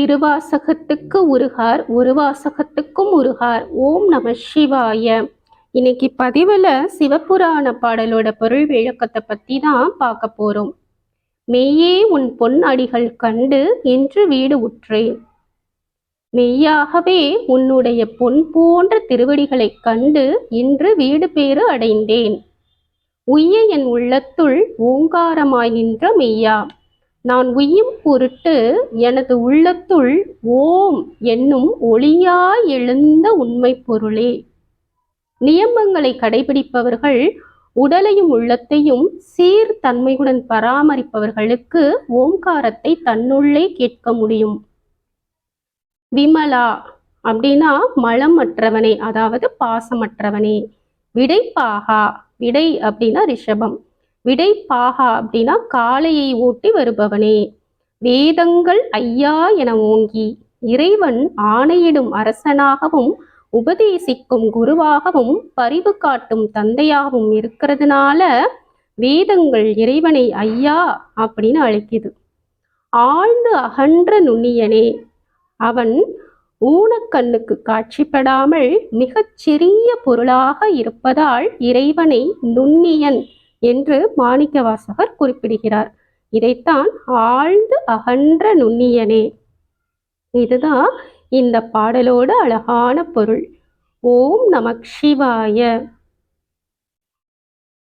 திருவாசகத்துக்கு உருகார் ஒரு வாசகத்துக்கும் உருகார். ஓம் நம சிவாய. இன்னைக்கு பதிவில் சிவபுராண பாடலோட பொருள் விளக்கத்தை பற்றி தான் பார்க்க போகிறோம் மெய்யே உன் பொன் அடிகள் கண்டு என்று வீடு உற்றேன். மெய்யாகவே உன்னுடைய பொன் போன்ற திருவடிகளைக் கண்டு இன்று வீடு பேறு அடைந்தேன். உய்ய என் உள்ளத்துள் ஓங்காரமாய் நின்ற மெய்யா. நான் உய்யும் பொருட்டு எனது உள்ளத்துள் ஓம் என்னும் ஒளியாய் எழுந்த உண்மை பொருளே. நியமங்களை கடைபிடிப்பவர்கள் உடலையும் உள்ளத்தையும் சீர்தன்மையுடன் பராமரிப்பவர்களுக்கு ஓம்காரத்தை தன்னுள்ளே கேட்க முடியும். விமலா அப்படின்னா மலமற்றவனே அதாவது பாசமற்றவனே. விடைப்பாகா விடை அப்படின்னா ரிஷபம். விடை பாகா அப்படின்னா காளையை ஓட்டி வருபவனே. வேதங்கள் ஐயா என ஓங்கி இறைவன் ஆணையிடும் அரசனாகவும் உபதேசிக்கும் குருவாகவும் பரிவு காட்டும் தந்தையாகவும் இருக்கிறதுனால வேதங்கள் இறைவனை ஐயா அப்படின்னு அழைக்குது. ஆழ்ந்து அகன்ற நுண்ணியனே. அவன் ஊனக்கண்ணுக்கு காட்சிப்படாமல் மிகச் சிறிய பொருளாக இருப்பதால் இறைவனை நுண்ணியன் என்று மாணிக்கவாசகர் குறிப்பிடுகிறார். இதைத்தான் ஆழ்ந்து அகன்ற நுண்ணியனே. இதுதான் இந்த பாடலோட அழகான பொருள். ஓம் நமக் சிவாய.